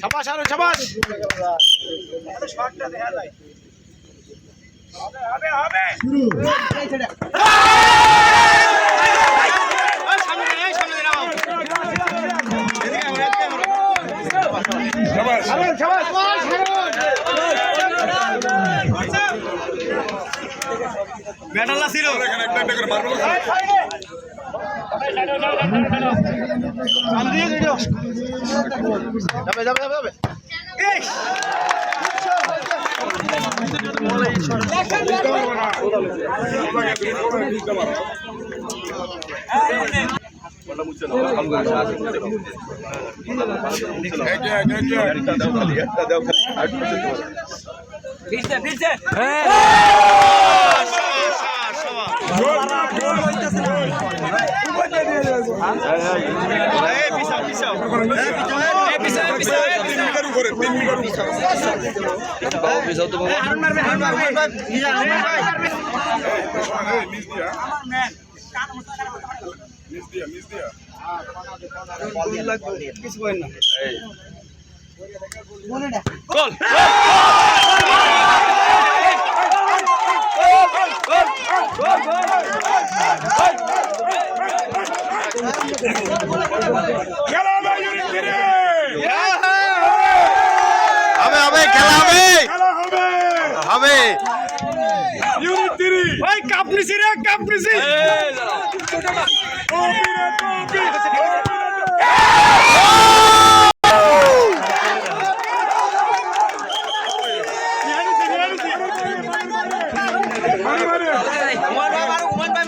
সাবাস আরও সাবাস মেডাল ছিল। যাবে যাবে যাবে যাবে। এই! পিছাও হারুন মারবে হারুন কিছু করেন না গোল ভাই কাঁপনিছি রে কাঁপনিছি।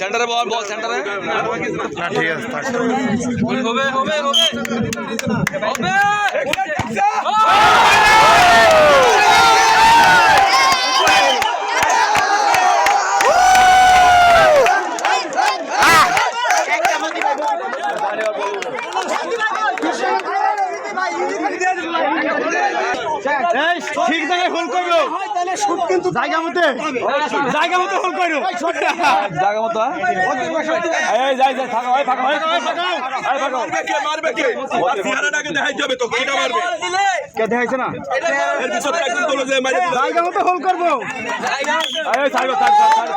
সেন্টারে বল বল সেন্টারে ঠিক আছে থাক হবে হবে হবে হবে এই ঠিক জায়গায় হোল করো। জায়গা মতে। জায়গা মতো হোল করো। জায়গা মতো হ্যাঁ? এই যাই যাই থাকো মারবে কে চেহারাটাকে দেখাইতে হবে তো কিটা মারবে? কে দেখাইছে না? এর পিছনে একদম তোলো যে মারি জায়গা মতো হোল করব। এই থাকো থাক থাক থাক।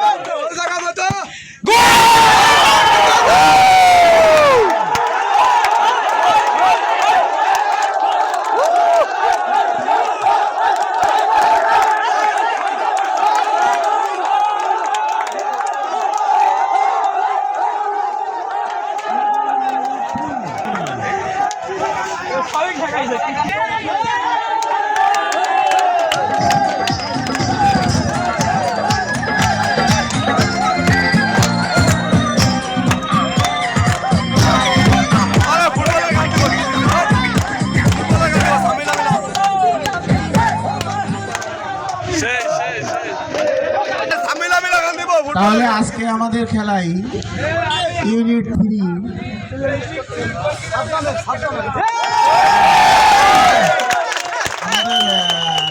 জায়গা মতো। সামিলা তাহলে আজকে আমাদের খেলায় ইউনিট থ্রি।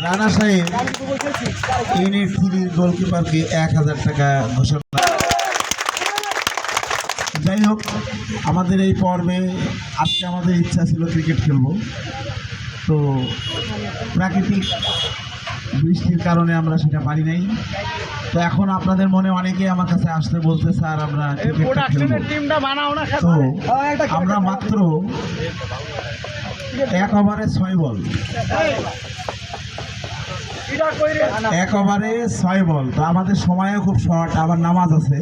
রানা সাহেব ইউনিট থ্রি গোলকিপারকে এক হাজার টাকা ঘোষণা যাই হোক, আমাদের এই পর্বে আজকে আমাদের ইচ্ছা ছিল ক্রিকেট খেলব। তো প্রাকৃতিক বৃষ্টির কারণে আমরা সেটা পারি নাই। তো এখন আপনাদের মনে অনেকে আমার কাছে আসতে বলতে স্যার আমরা তো আমরা মাত্র এক ওভারে ছয় বল। এক ওভারে ছয় বল। তো আমাদের সময়ও খুব শর্ট আবার নামাজ আছে।